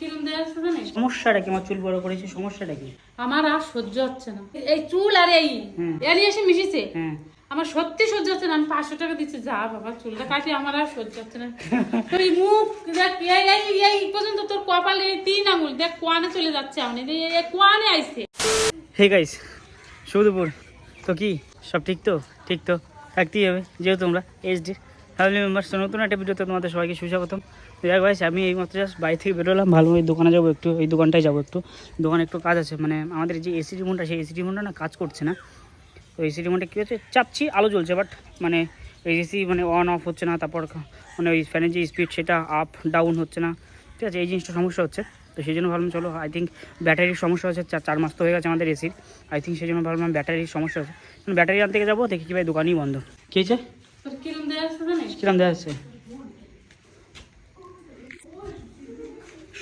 কিরম দেয়া আছে জানিস? সমস্যাটা কি? আমার চুল বড় করেছে সমস্যাটা কি? আমার আর সহ্য হচ্ছে না। এই চুল আর এই। এলি এসে মিশিছে আমার সত্যি সহ্য হচ্ছে না আমি পাঁচশো টাকা দিচ্ছি যা বাবা চুলটা কাটি আমার আর সহ্য হচ্ছে না। তোর এই মুখ দেখ এই পর্যন্ত তোর কপালে তিন আঙুল দেখ কোয়ানে চলে যাচ্ছে আমি কোয়ানে আইছে। হে গাইস শুভদুপুর তো কি সব ঠিক তো? ঠিক তো? থাকতেই হবে যেহেতু তোমরা এইচডি ফ্যামিলি মেম্বার্স নতুন একটা ভিডিওতে তোমাদের সবাইকে সুস্বাগতম। যাই গাইস আমি এই মাত্র জাস্ট বাড়ি থেকে বেরোলাম ভালো ওই দোকানে যাব একটু এই দোকানটায় যাব একটু। দোকানে একটু কাজ আছে মানে আমাদের যে এসি রিমোটটা সেই এসি রিমোটটা না কাজ করছে না। তো এসি রিমোটে কী হচ্ছে চাপছি আলো জ্বলছে বাট মানে এসি মানে অন অফ হচ্ছে না তারপর মানে ওই ফ্যানের যে স্পিড সেটা আপ ডাউন হচ্ছে না। ঠিক আছে এই জিনিসটা সমস্যা হচ্ছে। তো সেই জন্য ভাবলাম চলো আই থিঙ্ক ব্যাটারির সমস্যা হচ্ছে চার চার মাস তো হয়ে গেছে আমাদের এসির আই থিঙ্ক সেই জন্য ভাবলাম ব্যাটারির সমস্যা হচ্ছে। ব্যাটারি আনতে যাব দেখি কি ভাই দোকানই বন্ধ। কী হয়েছে? কিরম দেয়া আছে জানিস কিরম দেখা যাচ্ছে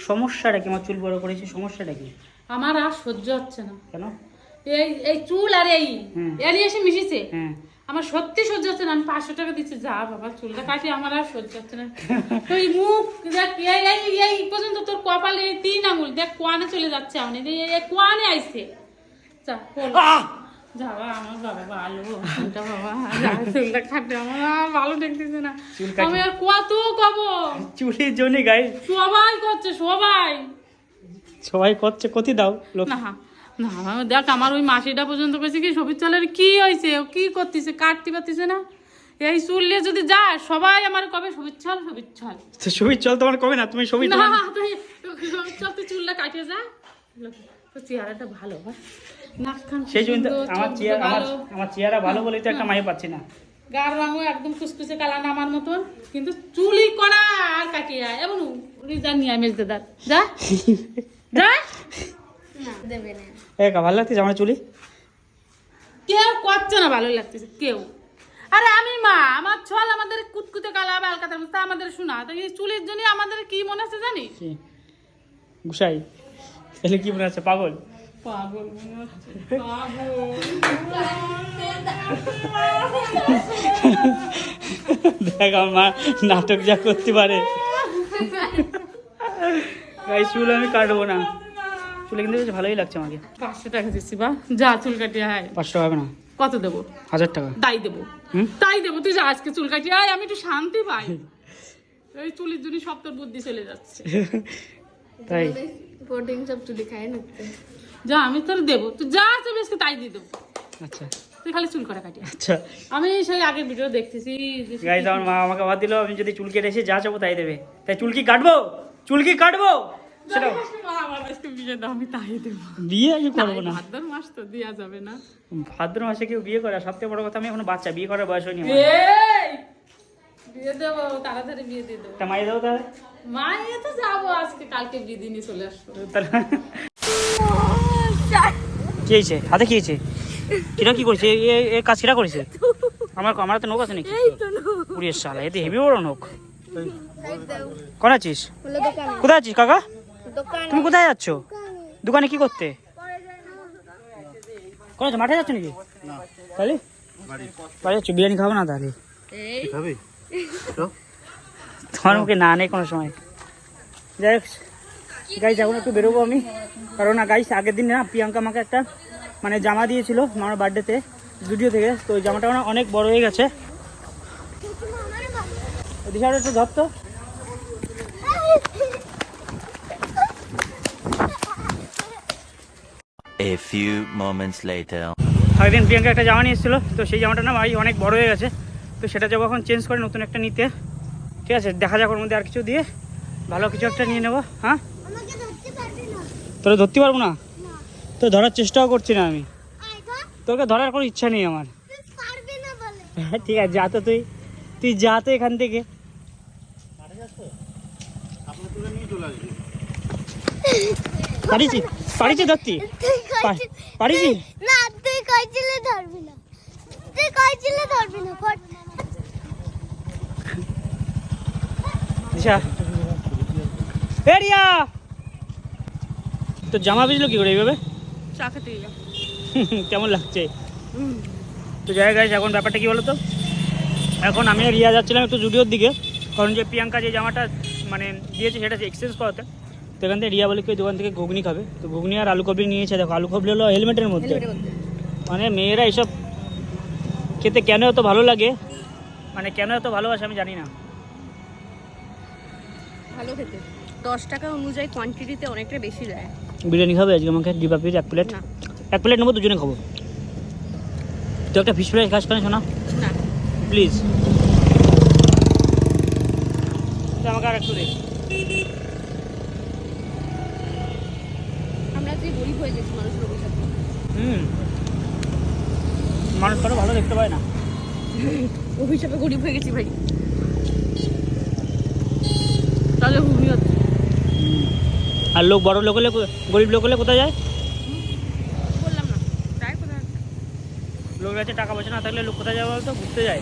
সমস্যাটা কি? আমার চুল বড় করেছে সমস্যাটা কি? আমার আর সহ্য হচ্ছে না। কেন? এই এই চুল আর এই। এলি এসে মিশিছে? আমার সত্যি সহ্য হচ্ছে না আমি পাঁচশো টাকা দিচ্ছি যা বাবা চুলটা কাটি আমার আর সহ্য হচ্ছে না। তুই মুখ দেখ এই পর্যন্ত তোর কপালে তিন আঙুল দেখ কোয়ানে চলে যাচ্ছে আমি এই এই কোয়ানে আইছে? যা আমার বাবা ভালো চুলটা বাবা চুলটা কাটে আমার আর ভালো দেখতেছে না। আমি আর কত কব চুলের জন্য গাই সবাই করছে সবাই। সবাই করছে কতি দাও লোক। না না দেখ আমার ওই মাসিটা পর্যন্ত কইছে কি সবির চালের কি হয়েছে ও কি করতেছে কাটতে পারতেছে না। এই চুল নিয়ে যদি যায় সবাই আমার কবে সবির ছাল সবির তো ছবি চল তোমার কবে না? তুমি ছবি না তুই সবির ছাল তুই চুলটা কাটিয়ে যা। চেহারাটা ভালো কান সেই জন্য আমার চেয়ার আমার আমার চেয়ারা ভালো বলেই তো একটা মাই পাচ্ছি না। গার রঙও একদম কুচকুচে কালার আমার মতন কিন্তু চুলই করা আর কাটিয়ে যায় এমন যা নিয়ে আমি দাদা যা। যা। দেবে না। এ ভালো লাগতেছে আমার চুলি? কেউ করছে না ভালো লাগতেছে কেউ। আরে আমি মা আমার ছল আমাদের কুতকুতে কালা বালকাতার মতো আমাদের শোনা। তো এই চুলের জন্য আমাদের কি মনে আছে জানিস? গুসাই তাহলে কি মনে আছে? পাগল? পাগল মনে হচ্ছে। পাগল দেখ আমার মা নাটক যা করতে পারে। গাই চুল আমি কাটবো না। চুলে কিন্তু বেশ ভালোই লাগছে আমাকে। পাঁচশো টাকা দিচ্ছি বা। যা চুল কাটিয়ে আয়। পাঁচশো হবে না? কত দেবো? হাজার টাকা। তাই দেবো। হুম? তাই দেবো। তুই যা আজকে চুল কাটিয়ে আয় আমি একটু শান্তি পাই। এই চুলের জন্য সব তোর বুদ্ধি চলে যাচ্ছে। তাই? প্রোটিন সব চুলি খায় না। যা আমি তোর দেবো। তুই যা চাবি আজকে তাই দিয়ে দেবো। আচ্ছা। তুই খালি চুল করা আয়। আচ্ছা। আমি সেই আগের ভিডিও দেখতেছি গাইজ আমার মা আমাকে আবার দিল আমি যদি চুল কেটে এসে যা চাবো তাই দেবে। তাই চুল কি কাটবো? চুল কি কাটবো? বিয়ে আমি করব না। ভাদ্র মাস তো দেওয়া যাবে না। ভাদ্র মাসে কেউ বিয়ে করে? সবথেকে বড় কথা আমি এখনও বাচ্চা বিয়ে করার বয়স হয়নি বিয়ে দেবো তাড়াতাড়ি বিয়ে দিয়ে দেবো। মাই তাহলে? মায়ে তো যাব আজকে কালকে বিয়ে দিনই চলে আসব। তাহলে কি হয়েছে? হাতে কি হয়েছে? কিরা কি করেছে? এ এ- কাজ কিরা করেছে? আমার আমার তো নোক আছে নাকি? পুরিয়ে সালা এতে হেভি বড় নোক কোন আছিস? কোথায় আছিস কাকা? তুমি কোথায় যাচ্ছ? দোকানে কি করতে? কোন আছো মাঠে যাচ্ছ নাকি? তাহলে? বাড়ি। যাচ্ছ বিরিয়ানি খাব না তাহলে? তোমার মুখে না নেই কোনো সময়। যাই হোক গাইজ এখন একটু বেরোবো আমি। কারণ না গাইস আগের দিন না প্রিয়াঙ্কা আমাকে একটা মানে জামা দিয়েছিল আমার বার্থডেতে স্টুডিও থেকে। তো ওই জামাটা না অনেক বড় হয়ে গেছে। দিশাটা একটু ধর তো। A few moments later. আগের প্রিয়াঙ্কা একটা জামা নিয়ে এসেছিল তো সেই জামাটা না ভাই অনেক বড় হয়ে গেছে। তো সেটা যাব এখন চেঞ্জ করে নতুন একটা নিতে। ঠিক আছে দেখা যাক ওর মধ্যে আর কিছু দিয়ে ভালো কিছু একটা নিয়ে নেব হ্যাঁ আমাকে ধরতে পারবি না তোরা ধরতে পারব না? তো ধরার চেষ্টাও করছি না আমি। তোকে ধরার কোনো ইচ্ছা নেই আমার। হ্যাঁ ঠিক আছে যা তো তুই। তুই যা তো এখান থেকে। পারিছি পারিছি ধরতি। পারিছি? না তুই কইছিলে ধরবি না। তুই কইছিলে ধরবি না ফট। আচ্ছা এরিয়া তো জামা ভিজলো কি করে এইভাবে? চা খেতে গেলাম। কেমন লাগছে? তো যাই গাইজ এখন ব্যাপারটা কি বলো তো এখন আমি রিয়া যাচ্ছিলাম একটু জুডিওর দিকে কারণ যে প্রিয়াঙ্কা যে জামাটা মানে দিয়েছে সেটা এক্সচেঞ্জ করাতে তো এখান থেকে রিয়া বলে কি দোকান থেকে ঘুগনি খাবে। তো ঘুগনি আর আলু কবি নিয়েছে দেখো আলু কবি হলো হেলমেটের মধ্যে। মানে মেয়েরা এসব খেতে কেন এত ভালো লাগে? মানে কেন এত ভালোবাসে আমি জানি না। ভালো খেতে। দশ টাকা অনুযায়ী কোয়ান্টিটিতে অনেকটা বেশি দেয়। বিরিয়ানি খাবে আজকে আমাকে ডিবা পিস এক প্লেট এক প্লেট নেব দুজনে খাব। তুই একটা ফিশ ফ্রাই খাস কেন শোনা প্লিজ আমাকে আর একটু দে। আমরা যে গরিব হয়ে গেছি মানুষের অভিশাপে হুম। মানুষ কারও ভালো দেখতে পায় না। অভিশাপে গরিব হয়ে গেছি ভাই। তাহলে আর লোক বড় লোক হলে গরিব লোক হলে কোথায় যায়? বললাম না। তাই কোথায়? লোক কাছে টাকা পয়সা না থাকলে লোক কোথায় যাবে বলতো? ঘুরতে যায়।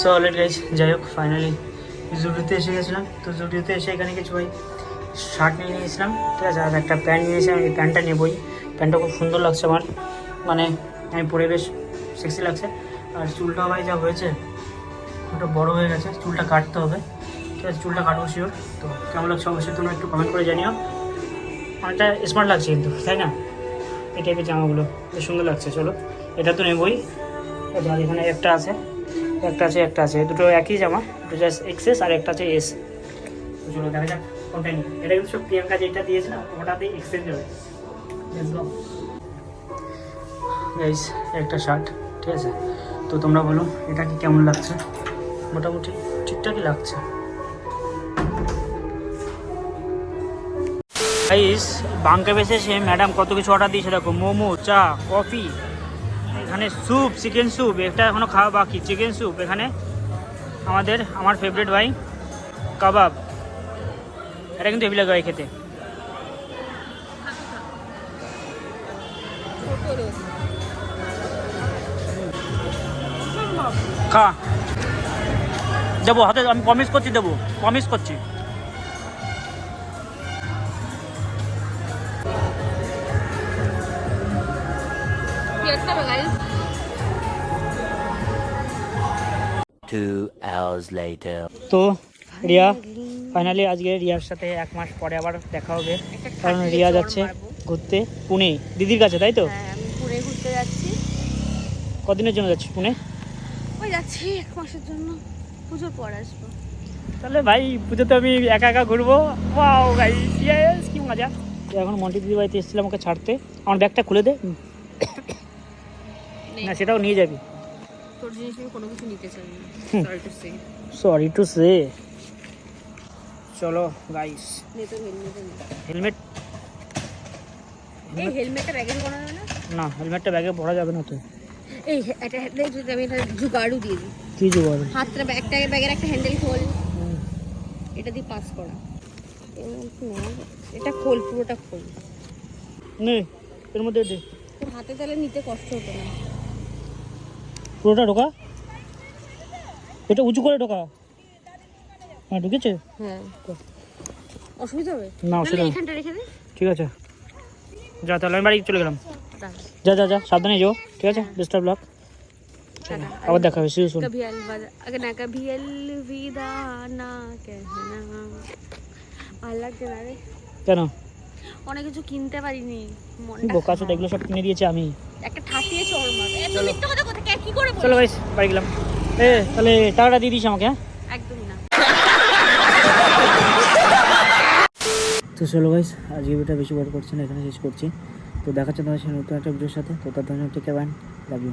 সো লেট গাইজ যাই হোক ফাইনালি জুডিওতে এসে গেছিলাম। তো জুডিওতে এসে এখানে কিছু ভাই শার্ট নিয়ে নিয়েছিলাম। ঠিক আছে আর একটা প্যান্ট নিয়েছিলাম এই প্যান্টটা নেবই। প্যান্টটা খুব সুন্দর লাগছে আমার। মানে আমি পরে বেশ সেক্সি লাগছে। আর চুলটা ভাই যা হয়েছে ওটা বড় হয়ে গেছে। চুলটা কাটতে হবে। ঠিক আছে চুলটা কাটবো শিওর তো কেমন লাগছে অবশ্যই তোমরা একটু কমেন্ট করে জানিও। অনেকটা স্মার্ট লাগছে কিন্তু, তাই না? এই টাইপের জামাগুলো, বেশ সুন্দর লাগছে, চলো। এটা তো নেবই। আর এখানে একটা আছে একটা আছে একটা আছে। দুটো একই জামা, দুটো জাস্ট এক্সেস আর একটা আছে এস চলো দেখা যাক কোনটা নিই। এটা কিন্তু সব প্রিয়াঙ্কা যেটা দিয়েছে না, ওটাতেই এক্সচেঞ্জ হবে। গাইস একটা শার্ট ঠিক আছে? তো তোমরা বলো, এটা কি কেমন লাগছে? মোটামুটি ঠিকঠাকই লাগছে। গাইস বেসে সে ম্যাডাম কত কিছু অর্ডার দিয়েছে দেখো, মোমো, চা কফি এখানে স্যুপ চিকেন স্যুপ এটা এখনও খাওয়া বাকি চিকেন স্যুপ এখানে আমাদের, আমার ফেভারিট ভাই, কাবাব, এটা কিন্তু হেভি ভাই খেতে। খা। দেবো হাতে আমি প্রমিস করছি, দেবো প্রমিস করছি। Two hours later. তো রিয়া ফাইনালি আজকে রিয়ার সাথে এক মাস পরে আবার দেখা হবে। কারণ রিয়া যাচ্ছে ঘুরতে পুনে। দিদির কাছে তাই তো? হ্যাঁ আমি পুনে ঘুরতে যাচ্ছি। কদিনের জন্য যাচ্ছি পুনে? ওই যাচ্ছি এক মাসের জন্য। পুজোর পর আসব। তাহলে ভাই পুজোতে আমি একা একা ঘুরবো? ওয়াও ভাই কি মজা। এখন মন্টি দিদি বাড়িতে এসেছিলাম ওকে ছাড়তে। আমার ব্যাগটা খুলে দে। না সেটাও নিয়ে যাবি। তোর জিনিস আমি কোনো কিছু নিতে চাই না। Sorry to say sorry to say চলো গাইস হেলমেট এই হেলমেটটা ব্যাগে ঢোকানো যাবে না? না হেলমেটটা ব্যাগে ভরা যাবে না তো এই এটা যদি আমি এটা জুগাড়ু দিয়ে দিই। কি জোগাড়? হাতটা ব্যাগটা ব্যাগের একটা হ্যান্ডেল খোল। এটা দিয়ে পাস করা। এটা খোল পুরোটা খোল। নে এর মধ্যে দে। তোর হাতে তাহলে নিতে কষ্ট হতো না। পুরোটা ঢোকা? এটা উঁচু করে ঢোকা। হ্যাঁ ঢুকেছে? হ্যাঁ। অসুবিধা হবে? না অসুবিধা রেখে দে। ঠিক আছে। যা তাহলে আমি বাড়ি চলে গেলাম। যা। যা যা সাবধানে যাও। ঠিক আছে? বেস্ট অফ লাক আবার দেখা হবে। শুরু শুন কবি না কবি অলবিদা না কেহনা আল্লাহ কেনারে কেন? অনেক কিছু কিনতে পারিনি। বোকা ছোট এগুলো সব কিনে দিয়েছি আমি। একটা ঠাসিয়েছো ওর কি করে চলো গাইস বাড়ি গেলাম। এ তাহলে টাকাটা দিয়ে দিস আমাকে হ্যাঁ? একদমই না। তো চলো গাইস আজকে ভিডিওটা বেশি বড় করছি না এখানে শেষ করছি। তো দেখাচ্ছে তোমার সাথে নতুন একটা ভিডিওর সাথে। তো তার জন্য টিকে বান লাভ ইউ